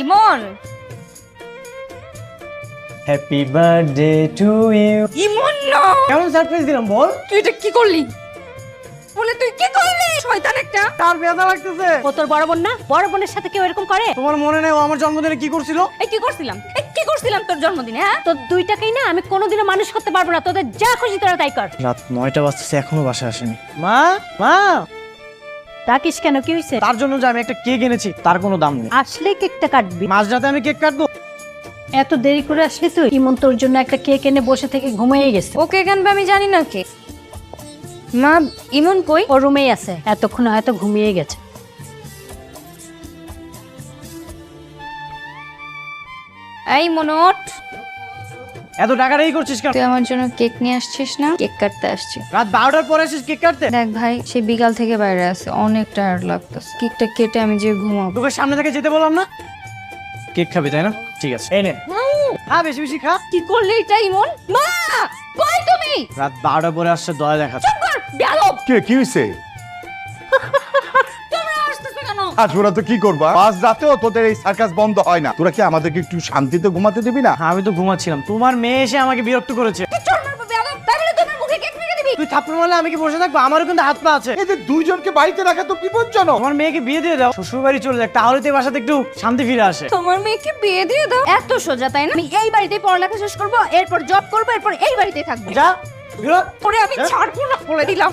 Imon! Happy birthday to you Imon না! কেমন surprise দিলাম বল? তুই এটা কি করলি? বলে তুই কি করলি? শয়তান একটা। তার ব্যথা লাগতেছে? ও তোর বড় বোন না? বড় বোনের সাথে কেউ এরকম করে? তোমার মনে নেই ও আমার জন্মদিনে কি করছিল? এই কি করছিলাম? এই কি করছিলাম তোর জন্মদিনে হ্যাঁ? তোর দুইটাকেই না আমি কোনোদিনও মানুষ করতে পারব না। তোদের যা খুশি তোরা তাই কর। রাত নয়টা বাজতেছে এখনও বাসায় আসেনি। মা? মা? ডাকিস কেন? কি হয়েছে তার জন্য যে আমি একটা কেক এনেছি তার কোনো দাম নেই। আসলে কেকটা কাটবি। মাঝরাতে আমি কেক কাটবো। এত দেরি করে আসলি তুই? ইমন তোর জন্য একটা কেক এনে বসে থেকে ঘুমিয়ে গেছে। ওকে কেনবে আমি জানি না কে। মা ইমন কই? ও রুমেই আছে। এতক্ষণ হয়তো ঘুমিয়ে গেছে। এই মনোট। এত টাকা রেই করছিস কেন? তুই আমার জন্য কেক নিয়ে আসছিস না? কেক কাটতে আসছি। রাত বারোটার পরে আসিস কেক কাটতে? দেখ ভাই সে বিকাল থেকে বাইরে আছে অনেক টায়ার্ড লাগতেছে। কেকটা কেটে আমি যে ঘুমাবো। তোকে সামনে থেকে যেতে বললাম না? কেক খাবি তাই না? ঠিক আছে এই নে। খা বেশি বেশি খা। কি করলি এটা ইমন? মা কই তুমি? রাত বারোটার পরে আসছে দয়া দেখাচ্ছে। চুপ কর বেয়াদব। কে কি হয়েছে তোমরা আজ ওরা তো কি করবা আজ রাতেও তোদের এই সার্কাস বন্ধ হয় না। তোরা কি আমাদেরকে একটু শান্তিতে ঘুমাতে দিবি না? আমি তো ঘুমাচ্ছিলাম। তোমার মেয়ে এসে আমাকে বিরক্ত করেছে। তুই চোর মারবো বেয়াদব। তাই বলে তোমার মুখে কেক মেরে দিবি? তুই থাপ্পড় মারলে আমি কি বসে থাকব? আমারও কিন্তু হাত পা আছে। এদের দুইজনকে বাড়িতে রাখা তো বিপজ্জনক। আমার মেয়েকে বিয়ে দিয়ে দাও। শ্বশুর বাড়ি চলে যাক তাহলে তো বাসাতে একটু শান্তি ফিরে আসে। তোমার মেয়েকে বিয়ে দিয়ে দাও? এত সোজা তাই না? আমি এই বাড়িতেই পড়ালেখা শেষ করব এরপর জব করব এরপর এই বাড়িতেই থাকব। যা বেরো। পরে আমি ছাড়বো না বলে দিলাম।